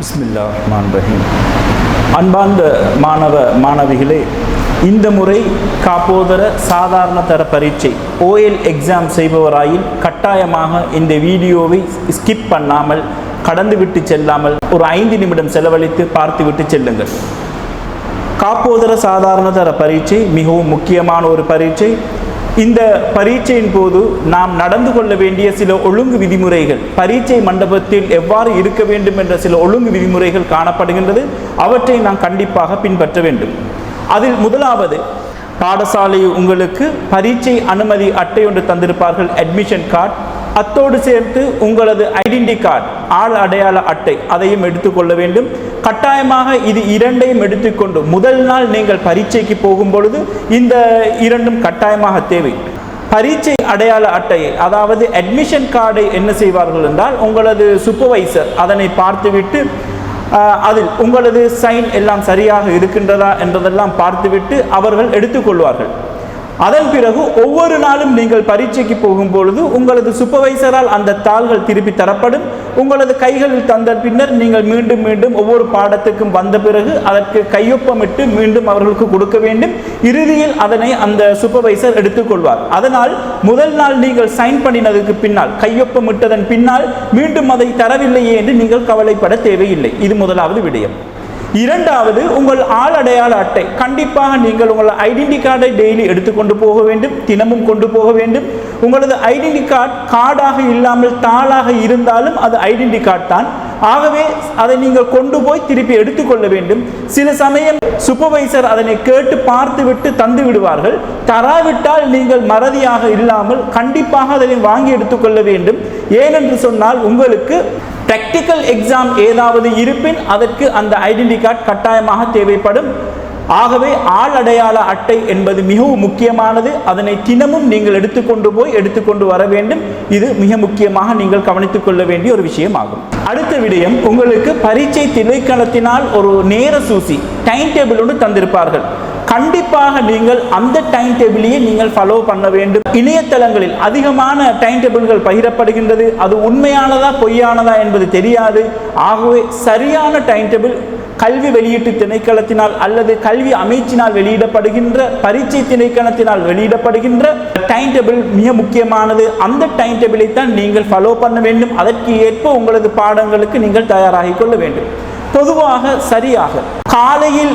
பிஸ்மில்லா ரஹ்மான் ரஹீம் அன்பார்ந்த மாணவ மாணவிகளே இந்த முறை காப்போதர சாதாரண தர பரீட்சை ஓஎல் எக்ஸாம் செய்பவராயில் கட்டாயமாக இந்த வீடியோவை ஸ்கிப் பண்ணாமல் கடந்து விட்டு செல்லாமல் ஒரு ஐந்து நிமிடம் செலவழித்து பார்த்து விட்டு செல்லுங்கள். காப்போதர சாதாரண தர பரீட்சை மிகவும் முக்கியமான ஒரு பரீட்சை. இந்த பரீட்சையின் போது நாம் நடந்து கொள்ள வேண்டிய சில ஒழுங்கு விதிமுறைகள் பரீட்சை மண்டபத்தில் எவ்வாறு இருக்க வேண்டும் என்ற சில ஒழுங்கு விதிமுறைகள் காணப்படுகின்றது. அவற்றை நாம் கண்டிப்பாக பின்பற்ற வேண்டும். அதில் முதலாவது பாடசாலை உங்களுக்கு பரீட்சை அனுமதி அட்டை ஒன்று தந்திருப்பார்கள் அட்மிஷன் கார்டு அத்தோடு சேர்த்து உங்களது ஐடென்டி கார்டு ஆள் அடையாள அட்டை அதையும் எடுத்துக்கொள்ள வேண்டும். கட்டாயமாக இது இரண்டையும் எடுத்துக்கொண்டு முதல் நாள் நீங்கள் பரீட்சைக்கு போகும் பொழுது இந்த இரண்டும் கட்டாயமாக தேவை. பரீட்சை அடையாள அட்டையை அதாவது அட்மிஷன் கார்டை என்ன செய்வார்கள் என்றால் உங்களது சூப்பர்வைசர் அதனை பார்த்துவிட்டு அதில் உங்களது சைன் எல்லாம் சரியாக இருக்கின்றதா என்றதெல்லாம் பார்த்துவிட்டு அவர்கள் எடுத்துக்கொள்வார்கள் அதன் பிறகு ஒவ்வொரு நாளும் நீங்கள் பரீட்சைக்கு போகும் பொழுது உங்களது சூப்பர்வைசரால் அந்த தாள்கள் திருப்பி தரப்படும். உங்களது கைகளில் தந்த பின்னர் நீங்கள் மீண்டும் மீண்டும் ஒவ்வொரு பாடத்துக்கும் வந்த பிறகு அதற்கு கையொப்பமிட்டு மீண்டும் அவர்களுக்கு கொடுக்க வேண்டும். இறுதியில் அதனை அந்த சூப்பர்வைசர் எடுத்துக்கொள்வார். அதனால் முதல் நாள் நீங்கள் சைன் பண்ணினதுக்கு பின்னால் கையொப்பமிட்டதன் பின்னால் மீண்டும் அதை தரவில்லையே என்று நீங்கள் கவலைப்பட தேவையில்லை. இது முதலாவது விடயம். இரண்டாவது உங்கள் ஆள் அடையாள அட்டை. கண்டிப்பாக நீங்கள் உங்கள் ஐடென்டி கார்டை டெய்லி எடுத்துக்கொண்டு போக வேண்டும் தினமும் கொண்டு போக வேண்டும். உங்களது ஐடென்டி கார்டு கார்டாக இல்லாமல் தாளாக இருந்தாலும் அது ஐடென்டி கார்டு தான். ஆகவே அதை நீங்கள் கொண்டு போய் திருப்பி எடுத்துக்கொள்ள வேண்டும். சில சமயம் சூப்பர்வைசர் அதனை கேட்டு பார்த்துவிட்டு தந்து விடுவார்கள். தராவிட்டால் நீங்கள் மறதியாக இல்லாமல் கண்டிப்பாக அதனை வாங்கி எடுத்துக்கொள்ள வேண்டும். ஏனென்று சொன்னால் உங்களுக்கு பிராக்டிக்கல் எக்ஸாம் ஏதாவது இருப்பின் அதற்கு அந்த ஐடென்டி கார்டு கட்டாயமாக தேவைப்படும். ஆகவே ஆள் அடையாள அட்டை என்பது மிகவும் முக்கியமானது. அதனை தினமும் நீங்கள் எடுத்துக்கொண்டு போய் எடுத்துக்கொண்டு வர வேண்டும். இது மிக முக்கியமாக நீங்கள் கவனித்துக் கொள்ள வேண்டிய ஒரு விஷயமாகும். அடுத்த விடயம் உங்களுக்கு பரீட்சை திணைக்களத்தினால் ஒரு நேர சூசி டைம் டேபிள் ஒன்று தந்திருப்பார்கள். கண்டிப்பாக நீங்கள் அந்த டைம் டேபிளையே நீங்கள் ஃபாலோ பண்ண வேண்டும். இணையதளங்களில் அதிகமான டைம் டேபிள்கள் பகிரப்படுகின்றது. அது உண்மையானதா பொய்யானதா என்பது தெரியாது. ஆகவே சரியான டைம் டேபிள் கல்வி வெளியீட்டு திணைக்களத்தினால் அல்லது கல்வி அமைச்சினால் வெளியிடப்படுகின்ற பரீட்சை திணைக்களத்தினால் வெளியிடப்படுகின்ற டைம் டேபிள் மிக முக்கியமானது. அந்த டைம் டேபிளை தான் நீங்கள் ஃபாலோ பண்ண வேண்டும். அதற்கு ஏற்ப உங்களது பாடங்களுக்கு நீங்கள் தயாராகிக் கொள்ள வேண்டும். பொதுவாக சரியாக காலையில்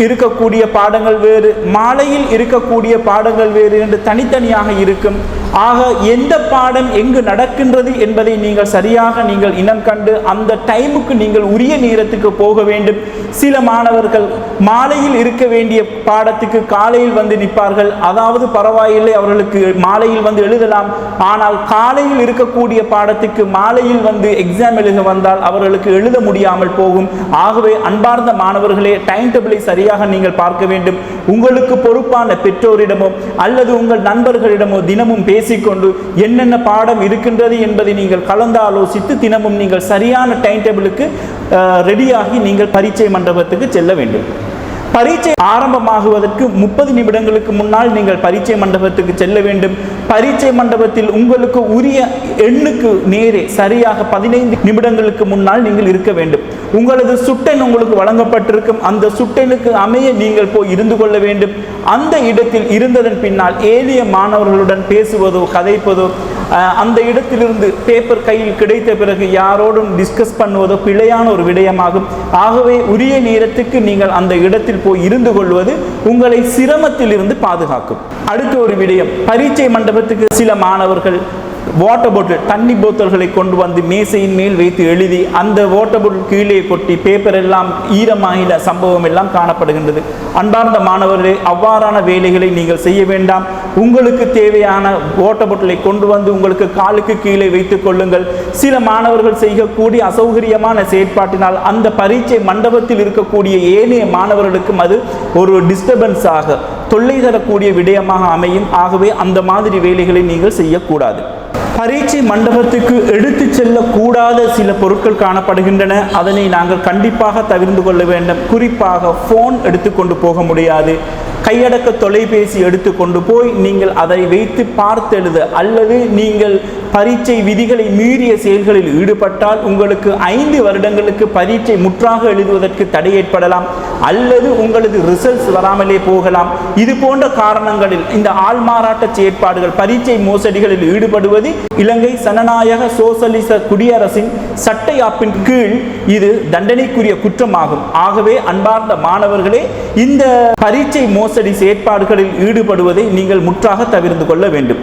இருக்கக்கூடிய பாடங்கள் வேறு மாலையில் இருக்கக்கூடிய பாடங்கள் வேறு என்று தனித்தனியாக இருக்கும். ஆக எந்த பாடம் எங்கு நடக்கின்றது என்பதை நீங்கள் சரியாக நீங்கள் இனம் கண்டு அந்த டைமுக்கு நீங்கள் உரிய நேரத்துக்கு போக வேண்டும். சில மாணவர்கள் மாலையில் இருக்க வேண்டிய பாடத்துக்கு காலையில் வந்து நிற்பார்கள். அதாவது பரவாயில்லை அவர்களுக்கு மாலையில் வந்து எழுதலாம். ஆனால் காலையில் இருக்கக்கூடிய பாடத்துக்கு மாலையில் வந்து எக்ஸாம் எழுத வந்தால் அவர்களுக்கு எழுத முடியாமல் போகும். ஆகவே அன்பார்ந்த மாணவர்களே டைம் டேபிளை சரி சரியாக நீங்கள் பார்க்க வேண்டும். உங்களுக்கு பொறுப்பான பெற்றோரிடமோ அல்லது உங்கள் நண்பர்களிடமோ தினமும் பேசிக்கொண்டு என்னென்ன பாடம் இருக்கின்றது என்பதை நீங்கள் கலந்து ஆலோசித்து தினமும் நீங்கள் சரியான டைம் டேபிளுக்கு ரெடியாகி நீங்கள் பரீட்சை மண்டபத்துக்கு செல்ல வேண்டும். பரீட்சை ஆரம்பமாகுவதற்கு முப்பது நிமிடங்களுக்கு முன்னால் நீங்கள் பரீட்சை மண்டபத்துக்கு செல்ல வேண்டும். பரீட்சை மண்டபத்தில் உங்களுக்கு உரிய எண்ணுக்கு நேரே சரியாக பதினைந்து நிமிடங்களுக்கு முன்னால் நீங்கள் இருக்க வேண்டும். உங்களது சுட்டெண் உங்களுக்கு வழங்கப்பட்டிருக்கும். அந்த சுட்டெனுக்கு அமைய நீங்கள் போய் இருந்து கொள்ள வேண்டும். அந்த இடத்தில் இருந்ததன் பின்னால் ஏழிய மாணவர்களுடன் பேசுவதோ கதைப்பதோ அந்த இடத்திலிருந்து பேப்பர் கையில் கிடைத்த பிறகு யாரோடும் டிஸ்கஸ் பண்ணுவதோ பிழையான ஒரு விடயமாகும். ஆகவே உரிய நேரத்துக்கு நீங்கள் அந்த இடத்தில் போய் இருந்து கொள்வது உங்களை சிரமத்திலிருந்து பாதுகாக்கும். அடுத்த ஒரு விடயம் பரீட்சை மண்டபத்துக்கு சில மாணவர்கள் வாட்டர் பாட்டில் தண்ணி போத்தல்களை கொண்டு வந்து மேசையின் மேல் வைத்து எழுதி அந்த வாட்டர் பாட்டில் கீழே கொட்டி பேப்பர் எல்லாம் ஈரமாகின சம்பவம் எல்லாம் காணப்படுகின்றது. அன்பார்ந்த மாணவர்களே அவ்வாறான வேலைகளை நீங்கள் செய்ய வேண்டாம். உங்களுக்கு தேவையான ஓட்ட பொட்டலை கொண்டு வந்து உங்களுக்கு காலுக்கு கீழே வைத்துக் கொள்ளுங்கள். சில மாணவர்கள் செய்யக்கூடிய அசௌகரியமான செயற்பாட்டினால் அந்த பரீட்சை மண்டபத்தில் இருக்கக்கூடிய ஏனைய மாணவர்களுக்கும் அது ஒரு டிஸ்டர்பன்ஸாக தொல்லை தரக்கூடிய விடயமாக அமையும். ஆகவே அந்த மாதிரி வேலைகளை நீங்கள் செய்யக்கூடாது. பரீட்சை மண்டபத்துக்கு எடுத்து செல்லக்கூடாத சில பொருட்கள் காணப்படுகின்றன. அதனை நாங்கள் கண்டிப்பாக தவிர்த்து கொள்ள வேண்டும். குறிப்பாக ஃபோன் எடுத்துக்கொண்டு போக முடியாது. கையடக்க தொலைபேசி எடுத்து கொண்டு போய் நீங்கள் அதை வைத்து பார்த்தெழுத அல்லது நீங்கள் பரீட்சை விதிகளை மீறிய செயல்களில் ஈடுபட்டால் உங்களுக்கு ஐந்து வருடங்களுக்கு பரீட்சை முற்றாக எழுதுவதற்கு தடை ஏற்படலாம் அல்லது உங்களது ரிசல்ட்ஸ் வராமலே போகலாம். இது போன்ற காரணங்களில் இந்த ஆள்மாறாட்ட செயற்பாடுகள் பரீட்சை மோசடிகளில் ஈடுபடுவது இலங்கை சனநாயக சோசலிச குடியரசின் சட்டையாப்பின் கீழ் இது தண்டனைக்குரிய குற்றமாகும். ஆகவே அன்பார்ந்த மாணவர்களே இந்த பரீட்சை மோச மோசடி செயற்பாடுகளில் ஈடுபடுவதை நீங்கள் முற்றாக தவிர்த்து கொள்ள வேண்டும்.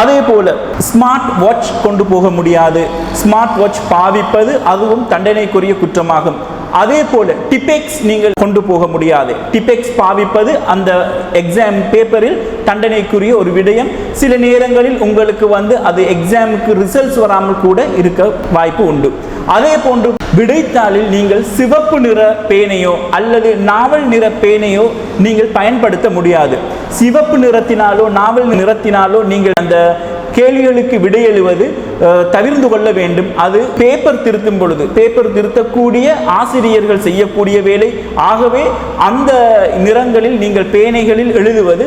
அதே போல ஸ்மார்ட் வாட்ச் கொண்டு போக முடியாது. ஸ்மார்ட் வாட்ச் பாவிப்பது அதுவும் தண்டனைக்குரிய குற்றமாகும். அதே போல டிபெக்ஸ் நீங்கள் கொண்டு போக முடியாது. டிபெக்ஸ் பாவிப்பது அந்த எக்ஸாம் பேப்பரில் தண்டனைக்குரிய ஒரு விடயம். சில நேரங்களில் உங்களுக்கு வந்து அது எக்ஸாமுக்கு ரிசல்ட்ஸ் வராமல் கூட இருக்க வாய்ப்பு உண்டு. அதே போன்று விடைத்தாளில் நீங்கள் சிவப்பு நிற பேனையோ அல்லது நாவல் நிற பேனையோ நீங்கள் பயன்படுத்த முடியாது. சிவப்பு நிறத்தினாலோ நாவல் நிறத்தினாலோ நீங்கள் அந்த கேள்விகளுக்கு விடை எழுவது தவிர்ந்து கொள்ள வேண்டும். அது பேப்பர் திருத்தும் பொழுது பேப்பர் திருத்தக்கூடிய ஆசிரியர்கள் செய்யக்கூடிய வேலை. ஆகவே அந்த நிறங்களில் நீங்கள் பேனைகளில் எழுதுவது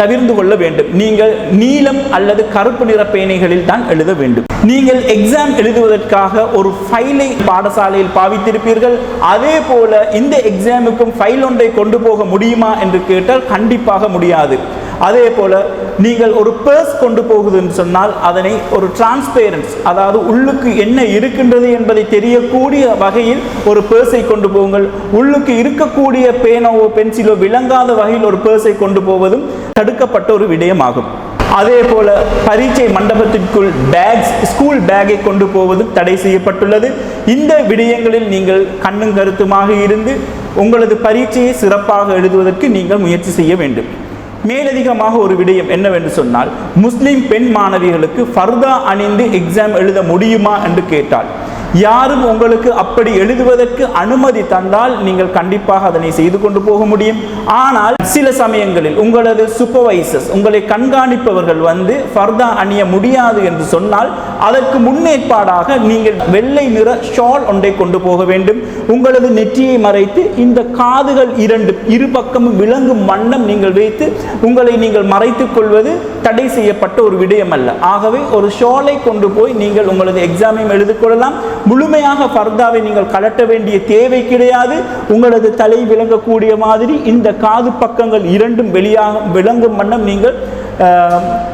தவிர்ந்து கொள்ள வேண்டும். நீங்கள் நீலம் அல்லது கருப்பு நிற பேனைகளில் தான் எழுத வேண்டும். நீங்கள் எக்ஸாம் எழுதுவதற்காக ஒரு ஃபைலை பாடசாலையில் பாவித்திருப்பீர்கள். அதே போல இந்த எக்ஸாமுக்கும் ஃபைல் ஒன்றை கொண்டு போக முடியுமா என்று கேட்டால் கண்டிப்பாக முடியாது. அதே போல் நீங்கள் ஒரு பேர்ஸ் கொண்டு போகுதுன்னு சொன்னால் அதனை ஒரு டிரான்ஸ்பேரன்ஸ் அதாவது உள்ளுக்கு என்ன இருக்கின்றது என்பதை தெரியக்கூடிய வகையில் ஒரு பேர்ஸை கொண்டு போங்கள். உள்ளுக்கு இருக்கக்கூடிய பேனாவோ பென்சிலோ விளங்காத வகையில் ஒரு பேர்ஸை கொண்டு போவதும் தடுக்கப்பட்ட ஒரு விடயமாகும். அதே போல பரீட்சை மண்டபத்திற்குள் பேக்ஸ் ஸ்கூல் பேக்கை கொண்டு போவதும் தடை செய்யப்பட்டுள்ளது. இந்த விடயங்களில் நீங்கள் கண்ணும் கருத்துமாக இருந்து உங்களது பரீட்சையை சிறப்பாக எழுதுவதற்கு நீங்கள் முயற்சி செய்ய வேண்டும். மேலதிகமாக ஒரு விடயம் என்னவென்று சொன்னால் முஸ்லிம் பெண் மாணவிகளுக்கு ஃபர்தா அணிந்து எக்ஸாம் எழுத முடியுமா என்று கேட்டால் யாரும் உங்களுக்கு அப்படி எழுதுவதற்கு அனுமதி தந்தால் நீங்கள் கண்டிப்பாக அதனை செய்து கொண்டு போக முடியும். ஆனால் சில சமயங்களில் உங்களது சூப்பர்வைசர்ஸ் உங்களை கண்காணிப்பவர்கள் வந்து ஃபர்தா அணிய முடியாது என்று சொன்னால் அதற்கு முன்னேற்பாடாக நீங்கள் வெள்ளை நிற ஷால் ஒன்றை கொண்டு போக வேண்டும். உங்களது நெற்றியை மறைத்து இந்த காதுகள் இரண்டு இரு பக்கமும் விளங்கும் வண்ணம் நீங்கள் வைத்து உங்களை நீங்கள் மறைத்துக் கொள்வது தடை செய்யப்பட்ட ஒரு விடயம் அல்ல ஆகவே ஒரு ஷாலை கொண்டு போய் நீங்கள் உங்களது எக்ஸாமையும் எழுதிக்கொள்ளலாம் முழுமையாக ஃபர்தாவை நீங்கள் கலட்ட வேண்டிய தேவை கிடையாது. உங்களது தலை விளங்கக்கூடிய மாதிரி இந்த காது பக்கங்கள் இரண்டும் வெளியாக விளங்கும் வண்ணம் நீங்கள்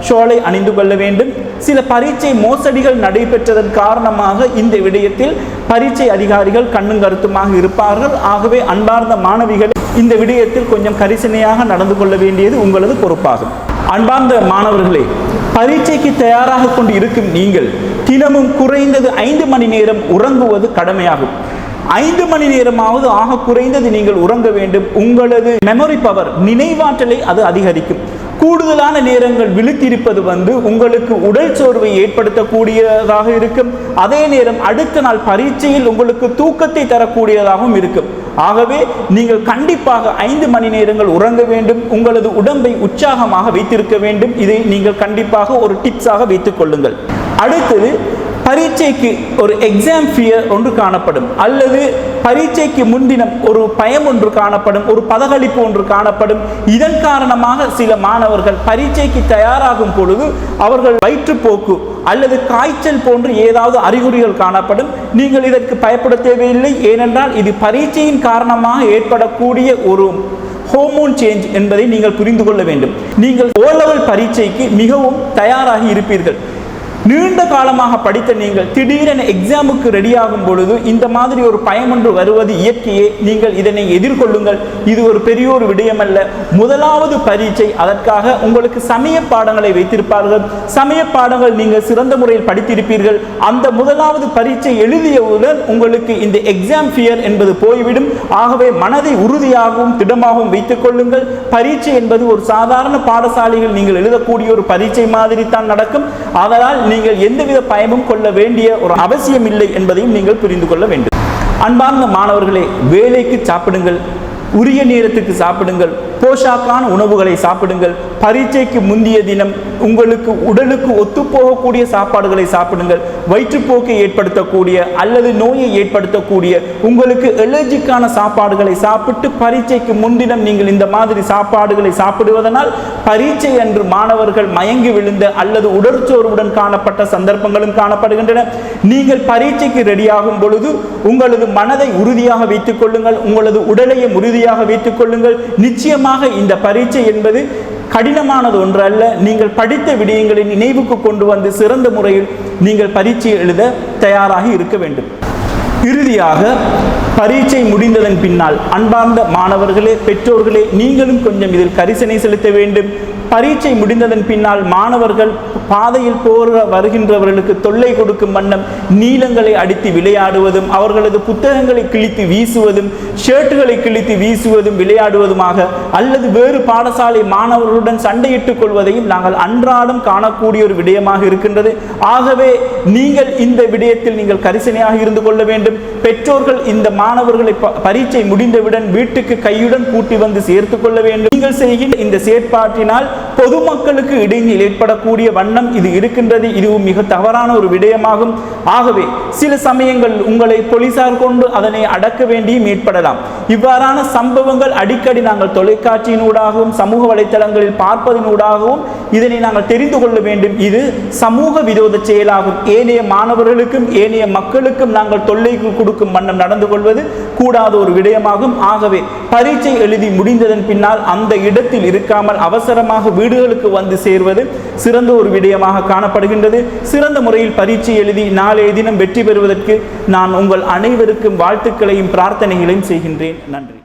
ஷோலை அணிந்து கொள்ள வேண்டும். சில பரீட்சை மோசடிகள் நடைபெற்றதன் காரணமாக இந்த விடயத்தில் பரீட்சை அதிகாரிகள் கண்ணும் கருத்துமாக இருப்பார்கள். ஆகவே அன்பார்ந்த மாணவிகள் இந்த விடயத்தில் கொஞ்சம் கரிசனையாக நடந்து கொள்ள வேண்டியது உங்களது பொறுப்பாகும். அன்பார்ந்த மாணவர்களே பரீட்சைக்கு தயாராக கொண்டு இருக்கும் நீங்கள் தினமும் குறைந்தது ஐந்து மணி நேரம் உறங்குவது கடமையாகும். ஐந்து மணி நேரமாவது ஆக குறைந்தது நீங்கள் உறங்க வேண்டும். உங்களது மெமரி பவர் நினைவாற்றலை அது அதிகரிக்கும். கூடுதலான நேரங்கள் விழித்திருப்பது வந்து உங்களுக்கு உடல் சோர்வை ஏற்படுத்தக்கூடியதாக இருக்கும். அதே நேரம் அடுத்த நாள் பரீட்சையில் உங்களுக்கு தூக்கத்தை தரக்கூடியதாகவும் இருக்கும். ஆகவே நீங்கள் கண்டிப்பாக ஐந்து மணி நேரங்கள் உறங்க வேண்டும். உங்களது உடம்பை உற்சாகமாக வைத்திருக்க வேண்டும். இதை நீங்கள் கண்டிப்பாக ஒரு டிப்ஸாக வைத்துக் கொள்ளுங்கள். அடுத்தது பரீட்சைக்கு ஒரு எக்ஸாம் ஃபியர் ஒன்று காணப்படும். அல்லது பரீட்சைக்கு முன்தினம் ஒரு பயம் ஒன்று காணப்படும் ஒரு பதகளிப்பு ஒன்று காணப்படும். இதன் காரணமாக சில மாணவர்கள் பரீட்சைக்கு தயாராகும் பொழுது அவர்கள் வயிற்றுப்போக்கு அல்லது காய்ச்சல் போன்று ஏதாவது அறிகுறிகள் காணப்படும். நீங்கள் இதற்கு பயப்பட தேவையில்லை. ஏனென்றால் இது பரீட்சையின் காரணமாக ஏற்படக்கூடிய ஒரு ஹோமோன் சேஞ்ச் என்பதை நீங்கள் புரிந்து கொள்ள வேண்டும். நீங்கள் ஓ லெவல் பரீட்சைக்கு மிகவும் தயாராகி இருப்பீர்கள். நீண்ட காலமாக படித்த நீங்கள் திடீரென எக்ஸாமுக்கு ரெடியாகும் பொழுது இந்த மாதிரி ஒரு பயம் ஒன்று வருவது இயற்கையே. நீங்கள் இதனை எதிர்கொள்ளுங்கள். இது ஒரு பெரிய ஒரு விடயம் அல்ல முதலாவது பரீட்சை அதற்காக உங்களுக்கு சமய பாடங்களை வைத்திருப்பார்கள். சமய பாடங்கள் நீங்கள் சிறந்த முறையில் படித்திருப்பீர்கள். அந்த முதலாவது பரீட்சை எழுதியவுடன் உங்களுக்கு இந்த எக்ஸாம் ஃபியர் என்பது போய்விடும். ஆகவே மனதை உறுதியாகவும் திடமாகவும் வைத்துக் கொள்ளுங்கள். பரீட்சை என்பது ஒரு சாதாரண பாடசாலையில் நீங்கள் எழுதக்கூடிய ஒரு பரீட்சை மாதிரி தான் நடக்கும். அதனால் நீங்கள் எந்தவித பயமும் கொள்ள வேண்டிய ஒரு அவசியம் இல்லை என்பதையும் நீங்கள் புரிந்து கொள்ள வேண்டும். அன்பார்ந்த மாணவர்களே வேலைக்கு சாப்பிடுங்கள் உரிய நேரத்துக்கு சாப்பிடுங்கள் போஷாக்கான உணவுகளை சாப்பிடுங்கள். பரீட்சைக்கு முந்திய தினம் உங்களுக்கு உடலுக்கு ஒத்துப்போகக்கூடிய சாப்பாடுகளை சாப்பிடுங்கள். வயிற்றுப்போக்கை ஏற்படுத்தக்கூடிய அல்லது நோயை ஏற்படுத்தக்கூடிய உங்களுக்கு எலர்ஜிக்கான சாப்பாடுகளை சாப்பிட்டு பரீட்சைக்கு முன்தினம் நீங்கள் இந்த மாதிரி சாப்பாடுகளை சாப்பிடுவதனால் பரீட்சை அன்று மாணவர்கள் மயங்கி விழுந்த அல்லது உடற்சோர்வுடன் காணப்பட்ட சந்தர்ப்பங்களும் காணப்படுகின்றன. நீங்கள் பரீட்சைக்கு ரெடியாகும் பொழுது உங்களது மனதை உறுதியாக வைத்துக் கொள்ளுங்கள். உங்களது உடலையும் உறுதியாக வைத்துக் கொள்ளுங்கள். நிச்சயமாக இந்த பரீட்சை என்பது கடினமானது ஒன்று அல்ல நீங்கள் படித்த விடயங்களை நினைவுக்கு கொண்டு வந்து சிறந்த முறையில் நீங்கள் பரீட்சை எழுத தயாராக இருக்க வேண்டும். இறுதியாக பரீட்சை முடிந்ததன் பின்னால் அன்பார்ந்த மாணவர்களே பெற்றோர்களே நீங்களும் கொஞ்சம் இதில் கரிசனை செலுத்த வேண்டும். பரீட்சை முடிந்ததன் பின்னால் மாணவர்கள் பாதையில் போற வருகின்றவர்களுக்கு தொல்லை கொடுக்கும் வண்ணம் நீளங்களை அடித்து விளையாடுவதும் அவர்களது புத்தகங்களை கிழித்து வீசுவதும் ஷர்ட்டுகளை கிழித்து வீசுவதும் விளையாடுவதுமாக அல்லது வேறு பாடசாலை மாணவர்களுடன் சண்டையிட்டுக் கொள்வதையும் நாங்கள் அன்றாடம் காணக்கூடிய ஒரு விடயமாக இருக்கின்றது. ஆகவே நீங்கள் இந்த விடயத்தில் நீங்கள் கரிசனையாக இருந்து கொள்ள வேண்டும். பெற்றோர்கள் இந்த மாணவர்களை ப- பரீட்சை முடிந்தவுடன் வீட்டுக்கு கையுடன் கூட்டி வந்து சேர்த்துக் கொள்ள வேண்டும். நீங்கள் செய்கின்ற இந்த செயற்பாட்டினால் பொதுமக்களுக்கு இடையில் ஏற்படக்கூடிய வண்ணம் இது இருக்கின்றது. இதுவும் மிக தவறான ஒரு விடயமாகும். ஆகவே சில சமயங்கள் உங்களை போலீசார் கொண்டு அதனை அடக்க வேண்டியும் ஏற்படலாம். இவ்வாறான சம்பவங்கள் அடிக்கடி நாங்கள் தொலைக்காட்சியினூடாகவும் சமூக வலைத்தளங்களில் பார்ப்பதனூடாகவும் இதனை நாங்கள் தெரிந்து கொள்ள வேண்டும். இது சமூக விரோத செயலாகும். ஏனைய மாணவர்களுக்கும் ஏனைய மக்களுக்கும் நாங்கள் தொல்லை கொடுக்கும் வண்ணம் நடந்து கொள்வது கூடாத ஒரு விடயமாகும். ஆகவே பரீட்சை எழுதி முடிந்ததன் பின்னால் அந்த இடத்தில் இருக்காமல் அவசரமாக வீடுகளுக்கு வந்து சேர்வது சிறந்த ஒரு விடயமாக காணப்படுகின்றது. சிறந்த முறையில் பரீட்சை எழுதி நாளைய தினம் வெற்றி பெறுவதற்கு நான் உங்கள் அனைவருக்கும் வாழ்த்துக்களையும் பிரார்த்தனைகளையும் செய்கின்றேன். நன்றி.